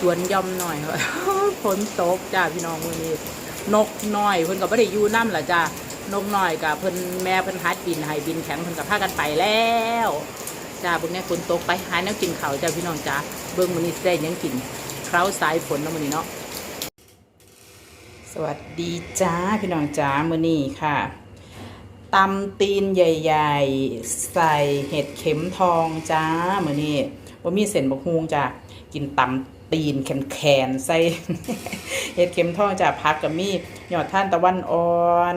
สวนย่อมหน่อยค่ะฝนตกจ้าพี่น้องมื้อนี้ นกน้อยเพิ่นก็บ่ได้อยู่นำล่ะจ้านกน้อยกับเพิ่นแม่เพิ่นฮัดบินให้บินแข็งเพิ่นก็พากันไปแล้วจ้าเบิ่งแน่ฝนตกไปหาแนวกินเขาจ้าพี่น้องจ้าเบิ่งมื้อนี้สิได้หยังกินคราวสายฝนเนาะมื้อนี้เนาะสวัสดีจ้าพี่น้องจ้ามื้อนี้ค่ะตำตีนใหญ่ ๆ ใส่เห็ดเข็มทองจ้ามื้อนี้บ่ามีเส้นบกฮวงจ้ากินตำ ตีนแข็งๆใส่เห็ดเข็มทองจ้าผักก็มีหยอดท่านตะวันอ่อน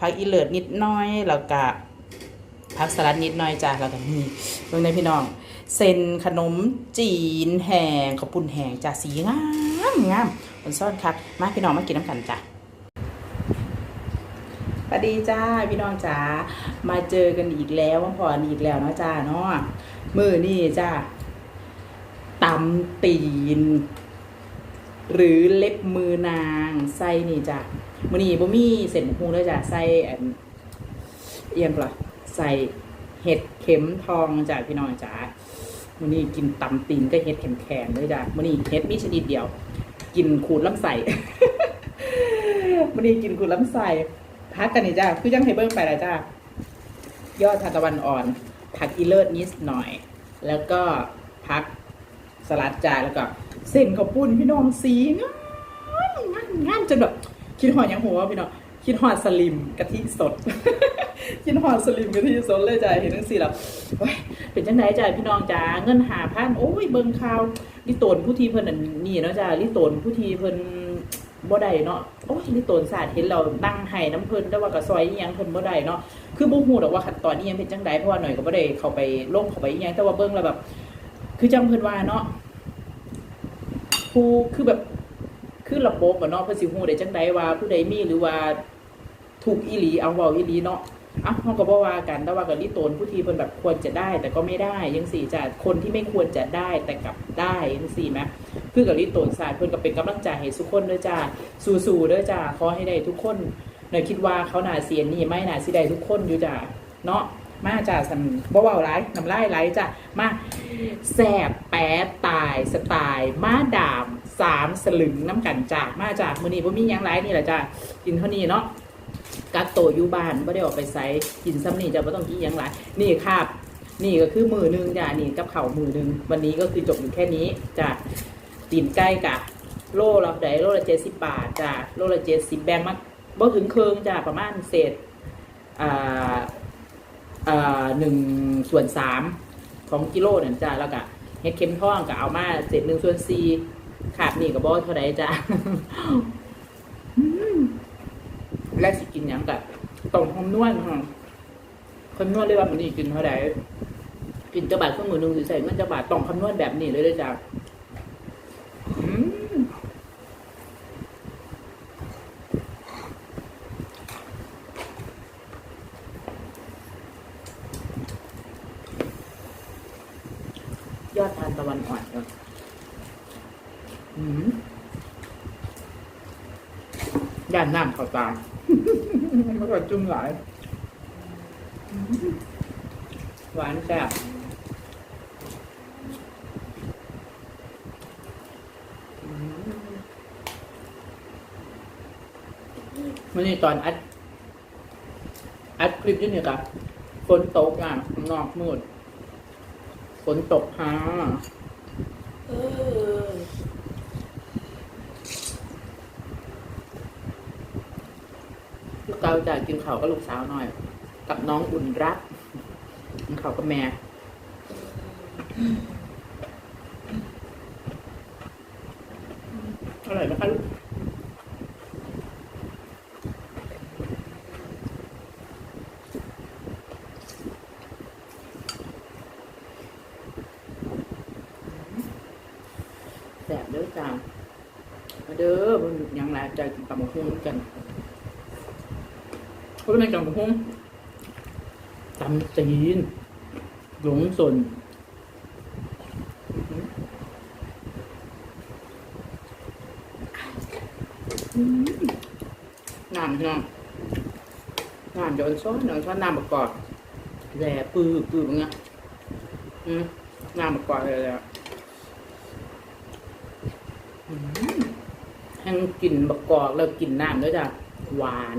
ผักอีเลิศนิดน้อยแล้วก็ผักสลัดนิดน้อยจ้าแล้วก็มีเบิ่งได้พี่น้องเส้นขนมจีนแห้งข้าวปุ้นแห้งจ้าสีงามงามคนซ่อนครับมาพี่น้องมากินน้ำกันจ้าสวัสดีจ้าพี่น้องจ้ามาเจอกันอีกแล้วมาพออีกแล้วเนาะจ้าเนาะมือนี่จ้าำตีน หรือเล็บมือนางไส้นี่จ้ะมือนี้บ่มีเส้นหูเลยจ้ะไส้เอียงปล่ะใส่เห็ดเข็มทองจ้ะพี่น้องจ๋ามื้อนี้กินตำตีนก็เห็ดแข็งๆเลยจ้ะมือนี้เห็ดมีชนิดเดียว กินขูดลำไส้มือนี้กินขูดลำไส้พักกันนี่จ้ะคือยังให้เบิ่งไปล้วจ้ะยอดทานตะวันอ่อนผักอีเลิศนิดหน่อย แล้วก็พัก สลัดจานแล้วก็เส้นข้าวปุ้นพี่น้องสีงามงามงามจนแบบคิดหอดยังหัวพี่น้องคิดหอดสลิมกะทิสด คิดหอดสลิมกะทิสดเลยจ้ะเห็นทั้งสี่แล้วเป็นจังไหนจ้ะพี่น้องจ้าเงินหาพันโอ้ยเบิ่งข่าวลิโตนผู้ทีเพิ่นนั่นนี่เนาะจ้ะลิโตนผู้ทีเพิ่นบ่ได้เนาะ โอ้ยลิโตนศาสตร์เห็นเรานั่งให้น้ำเพิ่นแต่ว่าก็ซอยอีหยังเพิ่นบ่ได้เนาะ คือบ่ฮู้ดอกว่าขั้นตอนนี้ยังเป็นจังไดเพราะว่าหน่อยก็บ่ได้เข้าไปลงเข้าไปอีหยังแต่ว่าเบิ่งแล้วแบบ คือจังเพิ่นว่าเนาะผู้คือแบบคือระบบอะเนาะเพิ่นสิฮู้ได้จังไดว่าผู้ใดมีหรือว่าถูกอีหลีเอาเว้าอีหลีเนาะอะเฮาก็บ่ว่ากันแต่ว่าก็ลิโตนผู้ที่เพิ่นแบบควรจะได้ แต่ก็ไม่ได้จังซี่จ้ะคนที่ไม่ควรจะได้แต่กลับได้จังซี่แหมคือกับลิโตนศาสตร์เพิ่นก็เป็นกำลังใจให้ทุกคนเด้อจ้าสู้ๆเด้อจ้าขอให้ได้ทุกคนเนยคิดว่าเขาน่าเสียนี่ไม่น่าสิได้ทุกคนอยู่จ้าเนาะ มาจ้าสันบ่เว้าหลายน้ำลายไหลจ้ะมาแสบแปดตายสไตล์มาดามสามสลึงน้ำกันจามาจากมือนี้พ่มียังไรนี่แหละจ้ะกินเท่านี้เนาะกักโตอยู่บ้านไม่ได้ออกไปไซกินซ้ำนี่จะไม่ต้องกินยังไรนี่ครับนี่ก็คือมือหนึงจ้ะนี่กับเข่ามือหนึง วันนี้ก็คือจบอยู่แค่นี้จ้ะตีนใกล้กะโลละไดโลละเจ็ดสิบบาทจ้ะโลละเจ็ดสิบแบงมาบ่ถึงเคืองจ้ะประมาณเศษอ่า หนึ่งส่วนสามของกิโลเนี่ยจ้าแล้วก็เห็ดเข็มทองก็เอามาเศษหนึ่งส่วนสี่ขาดนี่กับบอเท่าไรจ้าและสิกินยังกับต้มหอมนวลค่ะคนนวดเลยว่ามันนี่กินเท่าไรกินจะบาทเครื่องมือหนึ่งใส่เงินจะบาทต้องคำนวณแบบนี้เลยเลยจ้าอืมยอดทานตะวันอ่อนครับอืม ย่านน้ำเข้าตามันก็จุ่มหลายอืมหวานแซ่บอืมวันนี้ตอนอัด อัดคลิปอยู่เนี่ยกับฝนตกอะข้างนอกมืดฝนตกฮะเออลูกเกา จะกินเขากับลูกสาวหน่อย กับน้องอุ่นรักกินข้ากับแม่อร่อยไหมคะลูกแสบเด้อจ้ามาเด้อมันยังไงใจกินตำบักหุ่งกัน เพราะเป็นตำบักหุ่งตำจีนหลงสนน้ำพี่น้องน้ำจะอ่อนซ้อนอ่อนซ้อนน้ำประกอบแหล่ปื้อปื้อเป็นไงอืมน้ำประกอบเลยแหละอืมแห้งกลิ่นบะกอกแล้วกลิ่นน้ำด้วยจ้ะหวาน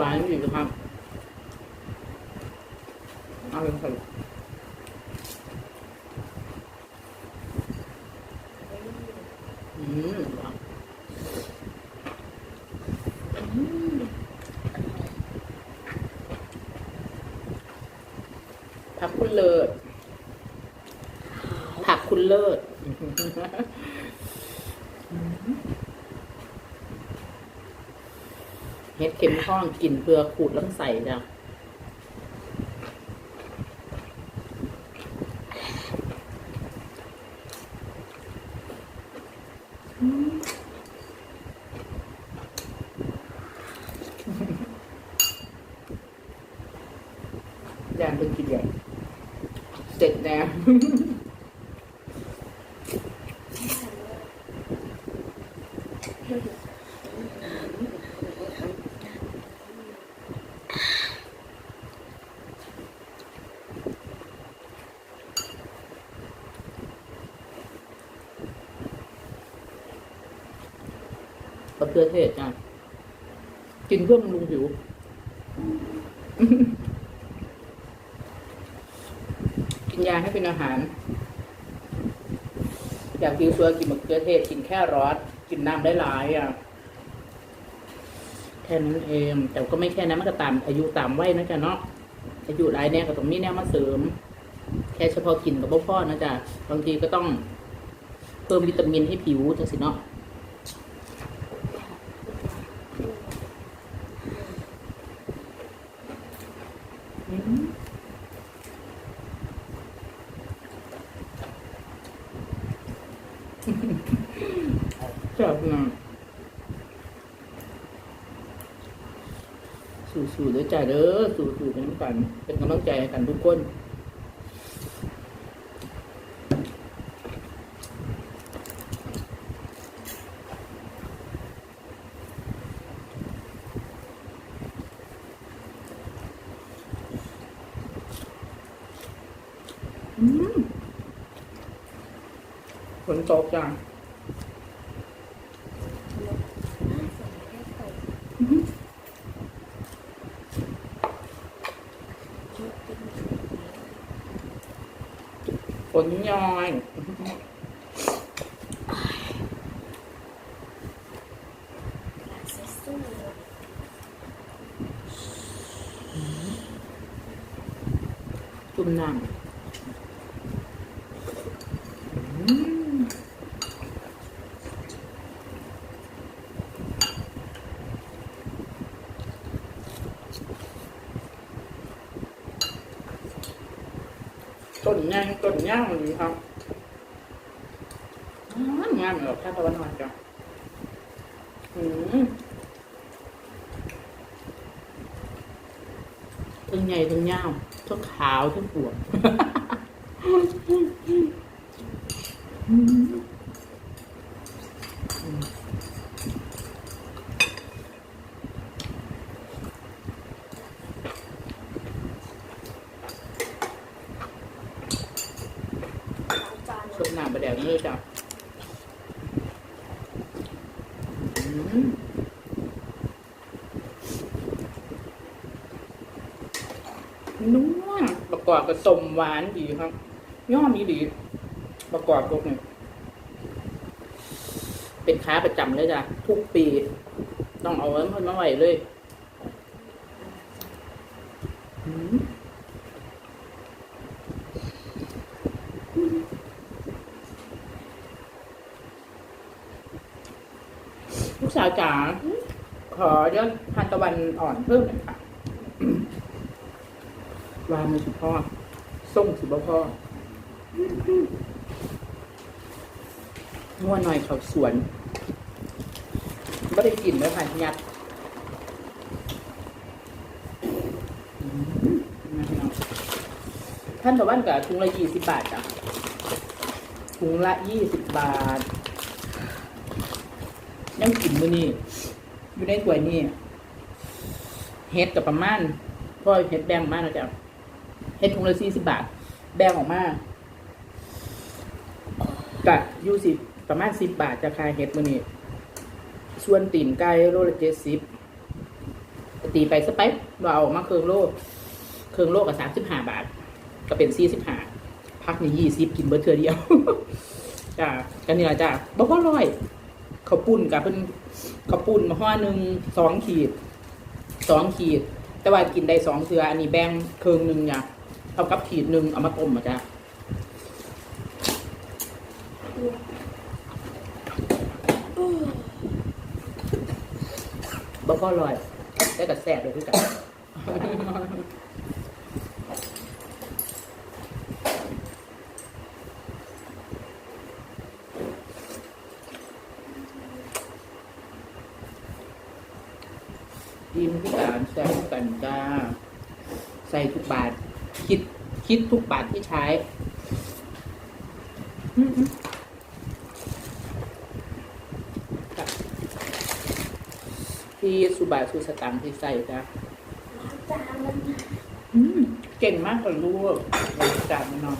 หวานอยู่ครับเอาเลยค่ะอืมอืมผักคุณเลิศผักคุณเลิศ เห็เข็มข้องกลิ่นเกลือขูดแล้วใส่จ้ะ ยานเป็นกินใหญ่เสร็จแล้ว มะเขือเทศจ้ะกินเพื่อบำรุงผิว กินยาให้เป็นอาหาร อยากผิวสวยกินมะเขือเทศ กินแค่ร้อสกินน้ำได้หลายอะแค่นั้นเอง แต่ก็ไม่แค่นั้นมันก็ตาม อายุตามวัยนะจ๊ะเนาะอายุหลายแน่ก็ต้องมีแนวมาเสริม แค่เฉพาะกินกับพ่อนะจ๊ะบางทีก็ต้องเพิ่มวิตามินให้ผิวจังสิเนาะ อืมชอบนะ สู้ๆเด้อจ้าเด้อสู้ๆกันน้ำกัน เป็นกำลังใจให้กันทุกคนอืมฝนตกจ้ะ ฝนย้อย จุ่มน้ำอืมต้นย่าง ต้นย่างมันดีครับงามงามเหรอท่าตะวันออกจ้ะอืมทั้งใหญ่ทั้งยาวทั้งขาวทั้งปวด ชมน้ำประเดี๋ยวนี้จ้ะอืม นัวประกอบกับสมหวานดีครับย่อมีดี ประกอบพวกนี้เป็นค้าประจำเลยจ้ะทุกปี ต้องเอาไว้มันมาไหวเลยลูกสาวจ๋าขอยอดทานตะวันอ่อนเพิ่มหน่อยค่ะ วามือสุพ่อส่งสุบพ่อนัวหน่อยเขาสวนไม่ได้กลิ่นเลยค่ะยัดอืมนพัน้องท่านตะวันกับถุงละยี่สิบบาทจ้ะถุงละยี่สิบบาท ยังกินมือนี่อยู่ในถ้วยนี่เฮ็ดกับประมาณพ่อเฮ็ดแบงมาแล้วจ้ะ เฮ็ดถุงละสี่สิบบาท แบงออกมากกะอยูสิประมาณสิบบาทจะขายเห็ดมือนี้ส่วนตีนไก่โลละเจ็ดสิบตีไปสไปเราเอามาเครื่องโลเครื่องโลกับสามสิบห้าบาท ก็เป็นสี่สิบห้าพักนี่ยี่สิบกินเบอร์เทือเดียวจ้ากันนี่ละจ้าบ่พอร้อยเขาวปุ่นกับเป็นเขาวปุ่นมาห่อหนึ่งสองขีดสองขีด แต่ว่ากินได้สองเทืออันนี้แบ่งเครื่องหนึ่งเนี่ย ท่ากับขีดหนึ่งเอามาต้มมาจ้าบ่ก็อร่อยได้กับแซ่บเลยคือกันยิ้มที่การแซ่บกันจ้า ใส่ทุกบาท คิดทุกบาทที่ใช้อืมๆค่ะที่สุบาทสุสตังค์ที่ใส่จ้ะจานมันอืมเก่งมากเลยลูกบริการมานอน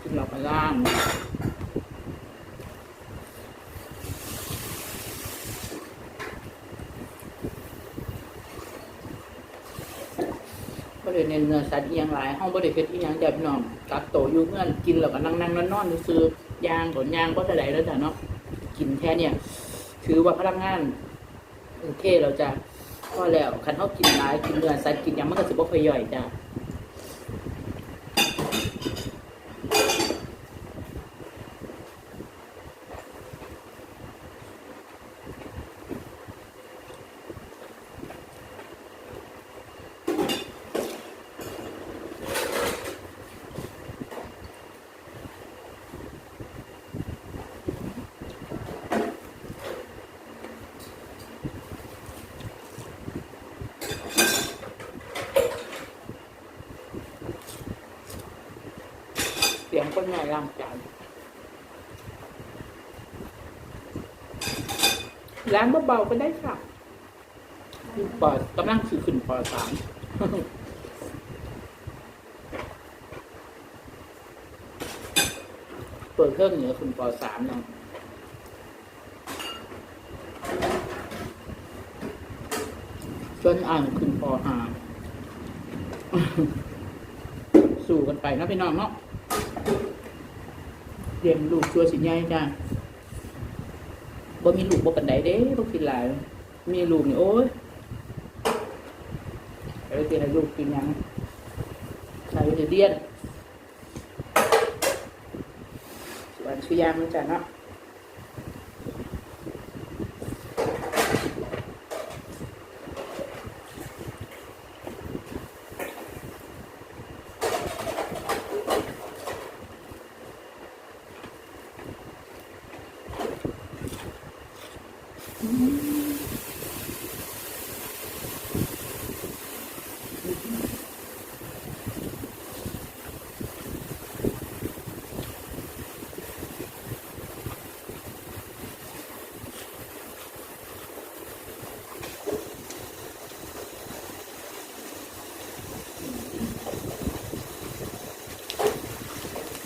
กินเราไปล่าง บริเวณเนื้อสัตว์อียังหลายห้องบริเวณอีหยังแบบน้องกักโตอยู่เงื่อนกินแล้วก็นั่งนั่งนอนนอนซื้อยางขนยางก็จะได้แล้วจ้ะเนาะกินแค่เนี่ยถือว่าพลังงานโอเคเราจะพอแล้วคันเขากินหลายกินเนื้อสัตว์กินหยังมันก็สิบ่ค่อยย่อยจ้ะเสียงคนใหญ่ล้างจาน ล้างเบาๆก็ได้ค่ะปอดกำลังคือขึ้นปอสามเปิดเครื่องเหนือขึ้นปอสามเนาะจนอ่านขึ้นปอห้าสู่กันไปนะพี่น้องเนาะเลี้ยงลูกชัวสิใหญ่จ้า บ่มีลูกบ่ปันใดเด้บ่กินหลาย มีลูกนี่โอ้ยไปเรียนให้ลูกกินยังใส่ไปเดียนส่วนชุยางมันจ้ะเนาะ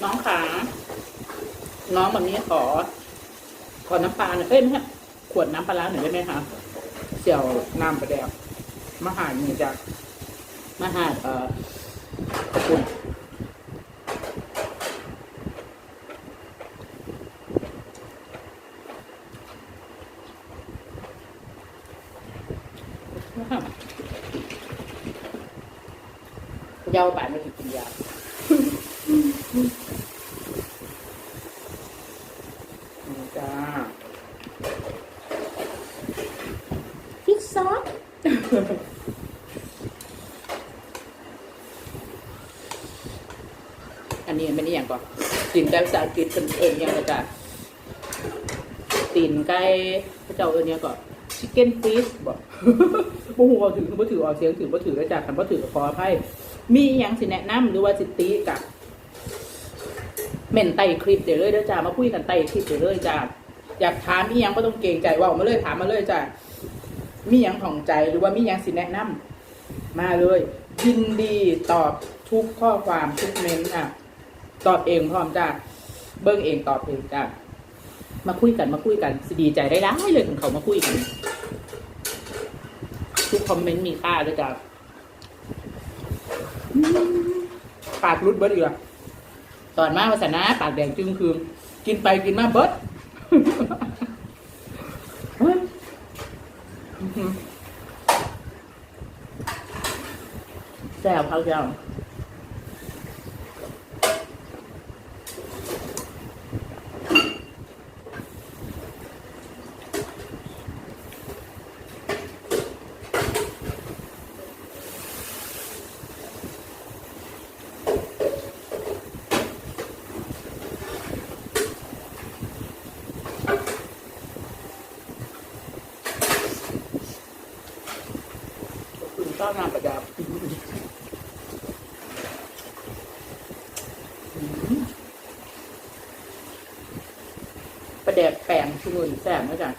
น้องขาน้ องแบบนี้ขอ ขอน้ำปลาหน่อยเอ้ยไม่ใช่ขวดน้ำปลาร้าหน่อยได้ไหมคะเสี่ยวน้ำปลาแดงมหาหนึ่งจากมหาเอ่อขอบคุณยาวบ่ายไม่ถึงกินยา นี่จ้าพริกซอส อันนี้ไม่ได้ อย่างก่อนตีนไก่ภาษาอังกฤษเป็นเอิญยังไงจ้ะตีนไก่พระเจ้าเอิญยังก่อนชิคเก้นฟิชบอกบ่หูเอาถือบ่ถือเอาเสียงถือบ่ถือแล้วจ้ะคันบ่ถือก็ขออภัยมีอหยังสิแนะนำหรือว่าสิตีกับเม่นไต่คลิปเดี๋ยวเลยเด้อจ้ามาคุยกันไต่คลิปเดี๋ยวเลยจ้าอยากถามมีหยังก็ต้องเกรงใจว่ามาเลยถามมาเลยจ้ามีหยังของใจหรือว่ามีหยังสิแนะนำมาเลยยินดีตอบทุกข้อความทุกเมนต์อะ ตอบเองพร้อมจ้าเบิ้งเองตอบเองจ้ะมาคุยกันมาคุยกันสดีใจได้ร้ายเลยถึงเขามาคุยกัน ทุกคอมเมนต์มีค่าด้วยจ้ะปากรุดเบิดอีกแล้วตอนมาภาษานะปากแดงจึงคือ กินไปกินมาเบิดอื้อหือแซ่บเขาเจ้า คุณต้อนงานประดับ ประแดกแปงชุนุนแซ่บนะจ๊ะ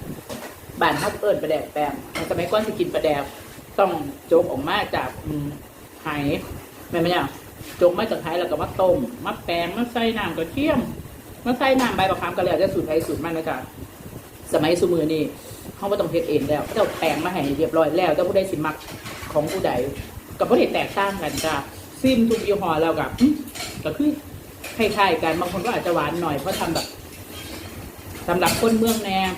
บ้านฮับเอิญประแดกแปงสมัยก่อนที่กินประแดกต้องโจกออกมาจากไหแม่ไหมเนี่ยโจกมาจากไหแล้วก็มาต้มมาแปงมาใส่น้ำกระเทียมมาใส่น้ำใบมะขามก็แล้วจะสูตรไทยสูตรมันนะจ๊ะสมัยสมือนี่เขาไม่ต้องเฮ็ดเองแล้วเจะเอาแปลงมาให้เรียบร้อยแล้วเจ้าผู้ใดสิมักของผู้ใดกับผู้ใดแตกต่างกันจ้ะซิมทุกยี่ห้อแล้วกับก็คือคล้ายๆกันบางคนก็อาจจะหวานหน่อยเพราะทำแบบ สำหรับคนเมืองแนว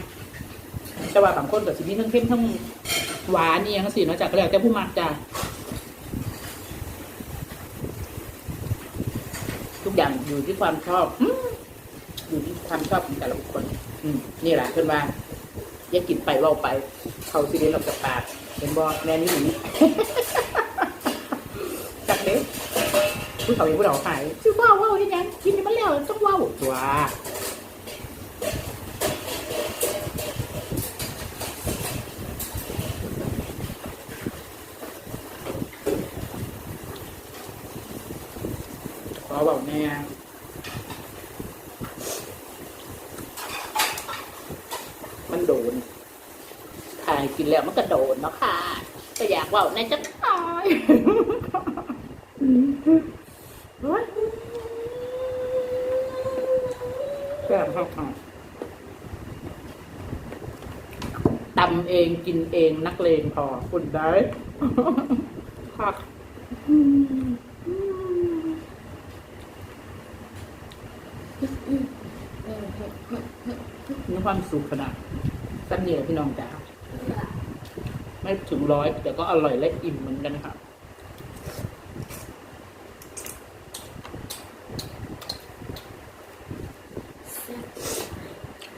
แต่ว่าบางคนก็สิมีทั้งเข้มทั้งหวานนี่ยังสิเนาะจากก็แล้วแต่ผู้มักจ้ะทุกอย่างอยู่ที่ความชอบอื้ออยู่ที่ความชอบของแต่ละบุคคลอืมนี่แหละเพื่อนว่าอย่ากินไปเว่าไป เขาสิเดนออกจากปากเห็นบอแน่นี่หนีจักเด็กผู้เขาเองผู้เราขายชื่อว่าวว่าวที่ยังกินมันแล้วต้องว่าวว้าขอบอกแน่มันโดนถ่ายกินแล้วมันก็โดนเนาะค่ะก็อยากเว่าในจักหน่อยเฮ้ยแซ่บครับตำเองกินเองนักเลงพอคุณได้ค่ะมีความสุขขนาด สั้นเดียวพี่น้องจ๋าไม่ถึงร้อยแต่ก็อร่อยและอิ่มเหมือนกันค่ะ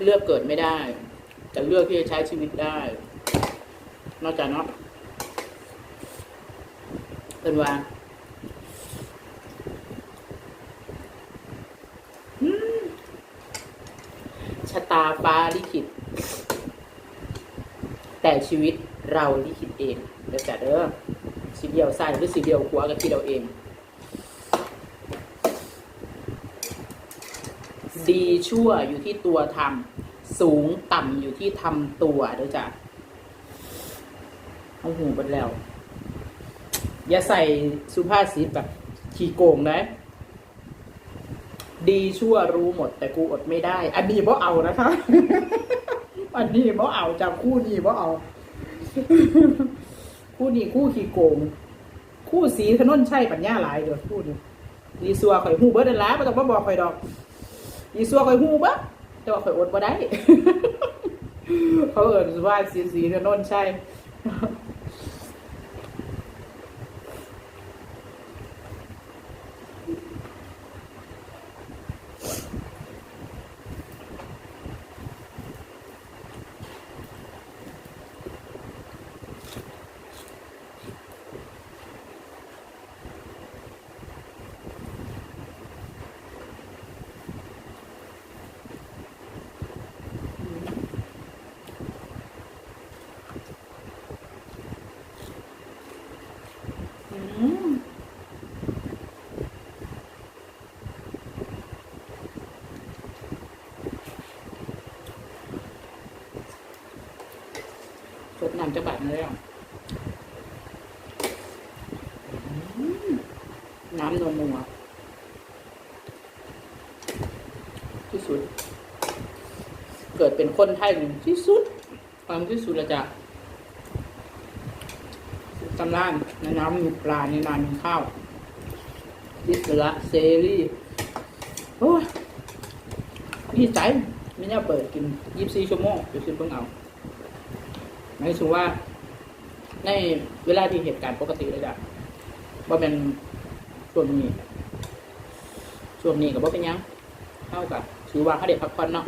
เลือกเกิดไม่ได้ แต่เลือกที่จะใช้ชีวิตได้ นอกจากเนาะเป็นว่าชะตาฟ้าลิขิต แต่ชีวิตเราลิขิตเองเดี๋ยวจัดเด้อสีเดียวซ้ายหรือสีเดียวขวาก็คิดเราเอง ดีชั่วอยู่ที่ตัวทำสูงต่ำอยู่ที่ทำตัวเด้อจ้ะเอาหูไปแล้ว อย่าใส่สุภาษิตแบบขี้โกงนะดีชั่วรู้หมดแต่กูอดไม่ได้ อันนี้บ่เอานะคะ อันนี้บ่เอาจำคู่นี้บ่เอา คู่นี้คู่ขี้โกง คู่สีถนนใช่ปัญญาหลายเด้อคู่นี้ดีซัวข่อยหูเบิดนั่นล่ะบ่ต้องมาบอกข่อยดอกดีซัวข่อยหูเบิดแต่ว่าข่อยอดบ่ได้ เขาเอิ้นว่าสีสีถนนใช่ อืมส ดน้ำจะบาดมาแล้วอืมน้ำนวลนัวที่สุด เกิดเป็นคนไทยที่สุดฟังที่สุดละจ้ะตำรานในน้ำมีปลาในน้ำมีข้าวดิสละเซรีโอ้ยดีใจไม่น่าเปิดกินยีิบสี่ชั่วโมงเดี๋ยวซื้อเพิ่งเอา หมายถึงว่า ในเวลาที่เหตุการณ์ปกติเลยจ้ะว่าเป็นช่วงนี้ช่วงนี้กับว่าเป็นยังเท่ากับถือว่าเขาเด็กพักผ่อนเนาะ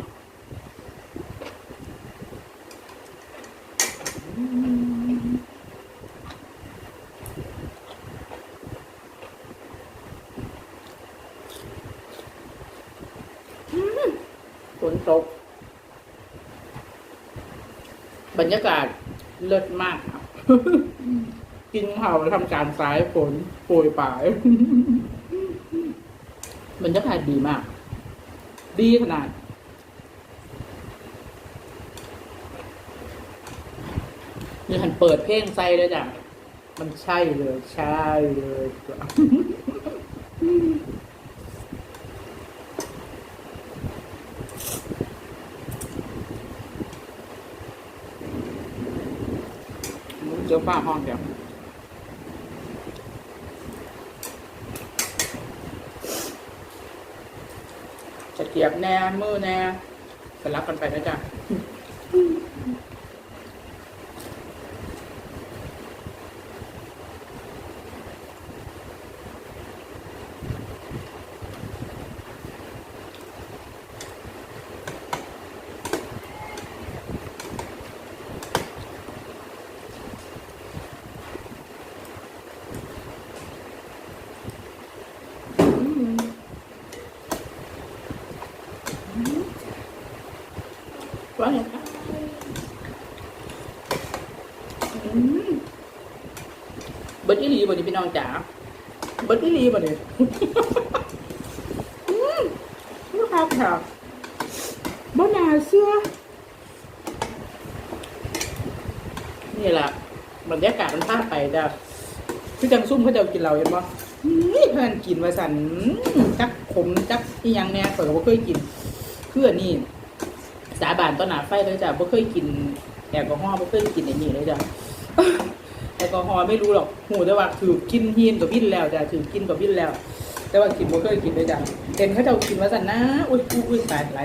ฝนตก บรรยากาศ เลิศมากครับ กินข้าทำการสายฝนโปรยปลายบรรยากาศดีมาก ดีขนาด นี่หันเปิดเพลงใส่เลยจ้ะมันใช่เลย ใช่เลยจ้ะ ป้าห้องเดียวจะเกียบแน่มือแน่สลับกันไปนะจ๊ะ ว่าไงคะอืมเบิร์ดอีหลีบ่ี่น้องจ๋าเบิร์ดอีหลีบ่นี่อืมลูกค้าค่ะบ่นาเชื่อนี่แหละบรรยากาศมันพาไปจ้ะคือจังซุ่มเขาจะกินเราเห็นบ่นี่เพื่อนกินว่าสันจักขมจักอียังแน่ข่อยก็บ่เคยกินเพื่อนี่สาบานต้นหนาไฟเลยจ้ะบ่เคยกินแอลกอฮอล์บ่เคยกินไอ้นี่เลยจ้ะ แอลกอฮอล์ไม่รู้หรอกหูแต่ว่าถือกินฮีนกับพินแล้วจ้ะถือกินกับพินแล้ว แต่ว่ากินบ่เคยกินเลยจ้ะเห็นเขาเจ้ากินมาสั่นนะอุ้ยอุ้ยอุ้ยตายหล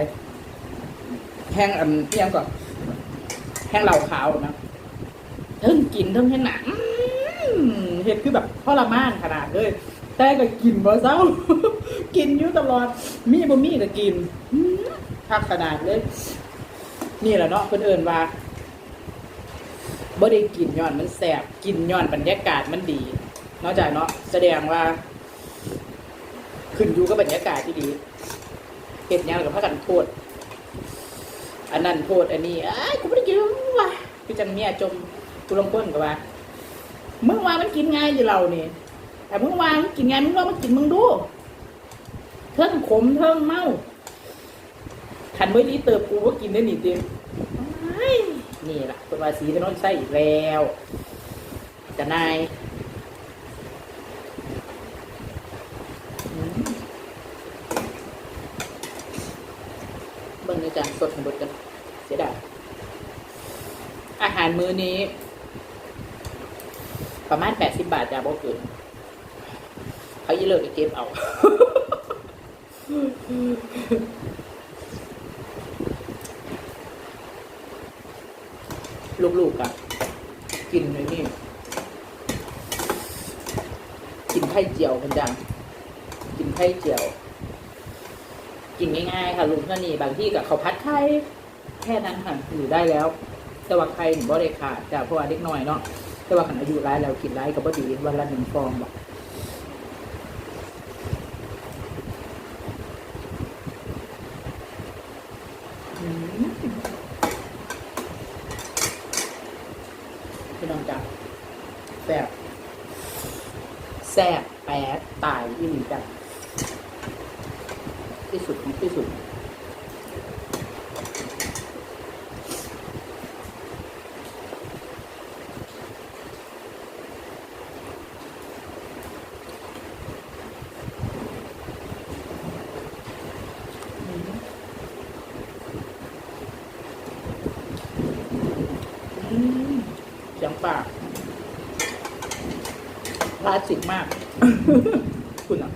แห้งอันเอียงก่อนแห้งเหล่าขาวนะเทิงกินเทิงแห้งหนังเห็ดคือแบบทรมานขนาดเลยแต่ก็กินบ่เศร้า กินอยู่ตลอด มีบ่มีก็กินอื้อคักขนาดเลย นี่แหละเนาะเพิ่นเอิ้นว่า บ่ได้กินย้อนมันแสบกินย้อนบรรยากาศมันดี นอกจากเนาะแสดงว่า ขึ้นอยู่กับบรรยากาศที่ดีเฮ็ดยังกับพากันโทษอันนั้นโทษอันนี้อ้ายกูบ่ได้กินว่ะคือจังเมียจมกูลงก้นก็ว่ามึงว่ามันกินง่ายอยู่เรานี่แต่มึงว่ามันกินง่ายมึงลองมากินมึงดูเทิงขมเทิงเมาขันไว้ดีเติบกูก็กินได้หนิเต็ม นี่แหละคนว่าสีถนนใส่อีกแล้วจะนายมเบิ่งเลยจ้ะสดของบดกันเสียดายอาหารมื้อนี้ ประมาณแปดสิบบาทจ้ะบ่เกินเขายี่เลิกไปเก็บเอา ลูกๆกันกินเลยนี่ กินไข่เจียวกันจังกินไข่เจียว กินง่ายๆค่ะลุงท่านี่บางที่กับเขาวพัดไข่แค่นั้นค่ะอยู่ได้แล้ว แต่ว่าไข่หนูบ่ได้ขาดจ้ะเพราะว่าเล็กน้อยเนาะแต่ว่าขันอายุร้ายแล้วกินร้ายกับบ่ดีวันละหนึ่งฟองบอกอืม พี่น้องจ้ะแซ่บแซ่บแปดตายอีหลีจ้ะที่สุดของที่สุดอืม ปากคลาสสิกมาก คุณอะ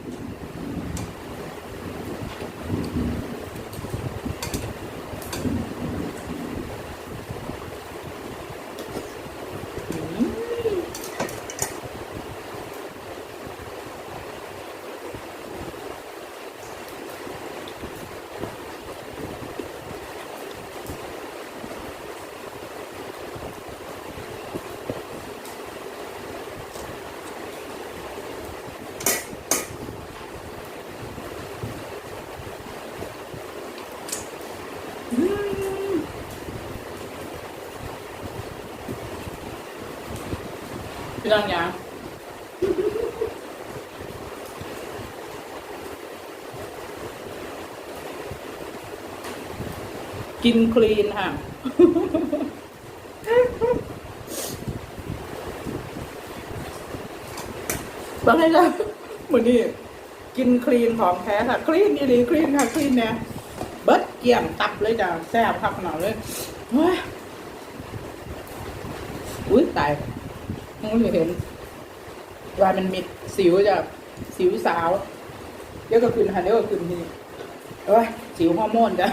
พี่องยังกินคลีนค่ะ บางทีก็เหมือนนี่กินคลีนของแท้ค่ะ คลีนอีหลีคลีนค่ะ คลีนเนี่ยเบิดเกี่ยมตับเลยจ้ะแซ่บพักหน่อยเลยเฮ้ยอุ้ยตาย มึงไม่เห็นว่ามันมีสิวจะสิวสาวเดี๋ยวก็ขึ้นค่ะเดี๋ยวก็ขึ้นทีเอ้ยสิวฮอร์โมนจ้ะ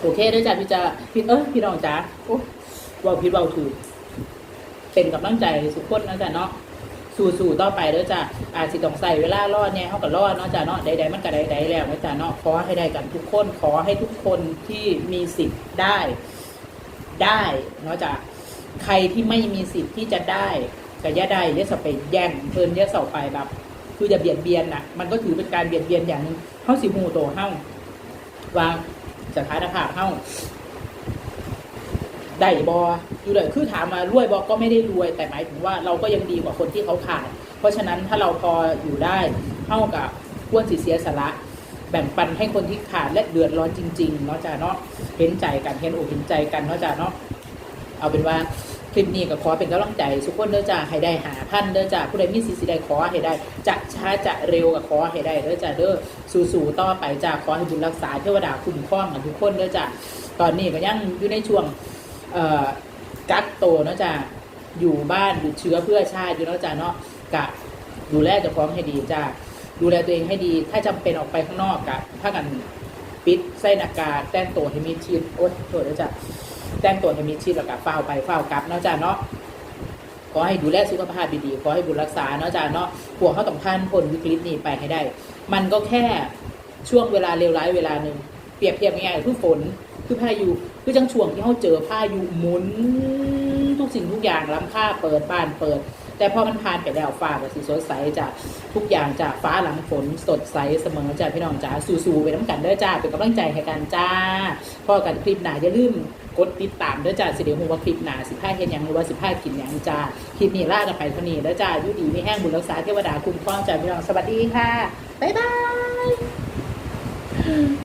โอเคเด้วยจ้ะพี่จ้าพี่เอ้ยพี่น้องจ้าโอ้ว่าพี่เบาถูกเป็นกำลังใจสุขคนนะจ๊ะเนาะสู่ๆต่อไปเด้อจ้ะอาจสิต้องใส่เวลารอดเนี่ยเขาก็รอดเนาะจ้ะเนาะใดๆมันก็ใดๆแล้วนะจ๊ะเนาะขอให้ได้กันทุกคนขอให้ทุกคนที่มีสิทธิ์ได้ ได้เนาะจ้ะ ใครที่ไม่มีสิทธิ์ที่จะได้ก็อย่าได้ย่าสไปแย่งเพิ่นอย่าเสาไปแบบคืออย่าเบียดเบียนนะมันก็ถือเป็นการเบียดเบียนอย่างหนึงเฮาสิฮู้โตวเฮาวางสถานภาพเฮาได้บออยู่เลยคือถามมารวยบอก็ไม่ได้รวย แต่หมายถึงว่าเราก็ยังดีกว่าคนที่เขาขาด เพราะฉะนั้นถ้าเราพออยู่ได้เท่ากับควรสิเสียสละแบ่งปันให้คนที่ขาดและเดือดร้อนจริงๆเนาะจ้าเนาะเห็นใจกันเห็นอกเห็นใจกันเนาะจ้าเนาะ เอาเป็นว่าคลิปนี้ก็ขอเป็นกำลังใจสุกคนเด้อจ้าให้ได้หาพันเด้อจ้าผู้ใดมีสิทธิ์สิได้ขอให้ได้ จะช้าจะเร็วก็ขอให้ได้เด้อจ้าเด้อสู่ๆต่อไปจ้าขอให้บุญรักษาเทวดาคุ้มครองกันทุกคนเด้อจ้าตอนนี้ก็ยังอยู่ในช่วงเอ่อกักโตวเนาะจ้ะอยู่บ้านหยุดเชื้อเพื่อชาติอยู่เนาะจ้ะเนาะกะดูแลเจ้าของให้ดีจ้ะดูแลตัวเองให้ดี ถ้าจำเป็นออกไปข้างนอกกะถ้ากันปิดใส่หน้ากากแต่งตัวให้มีชิดโอ๊ยโทษนะจ้ะ แต่งตัวให้มีชิดแล้วก็เฝ้าไปเฝ้ากลับเนาะจ้ะเนาะขอให้ดูแลสุขภาพดีๆขอให้บุญรักษาเนาะจ้ะเนาะพวเขาต้องผ่านพ้นวิกฤตนี้ไปให้ได้ มันก็แค่ช่วงเวลาเลวร้ายเวลาหนึ่งเปรียบเทียบง่ายๆคือฝนคือพายุคือจังช่วงที่เขาเจอพายุหมุนทุกสิ่งทุกอย่างล้ำค่าเปิดบ้านเปิด แต่พอมันผ่านไปแล้วฟ้าก็สีสดใสจากทุกอย่างจากฟ้าหลังฝนสดใสเสมอจ้าพี่น้องจ้าสู้ๆไปน้ำกันเด้อจ้าเป็นกำลังใจให้กันจ้าพอกันคลิปหนาอย่าลืม ดติดตามด้วยจ้าสิเดี๋ยวมูว่าคลิปหนาสิบห้าเห็นยังหรือว่าสิบห้ากินยังจ้าคลิปนี้ล่ากันไปเท่านี้แล้วจ้ายุดีไม่แห้งบุญรักษาเทวดาคุ้มครองจ้าพี่น้องสวัสดีค่ะบ๊ายบาย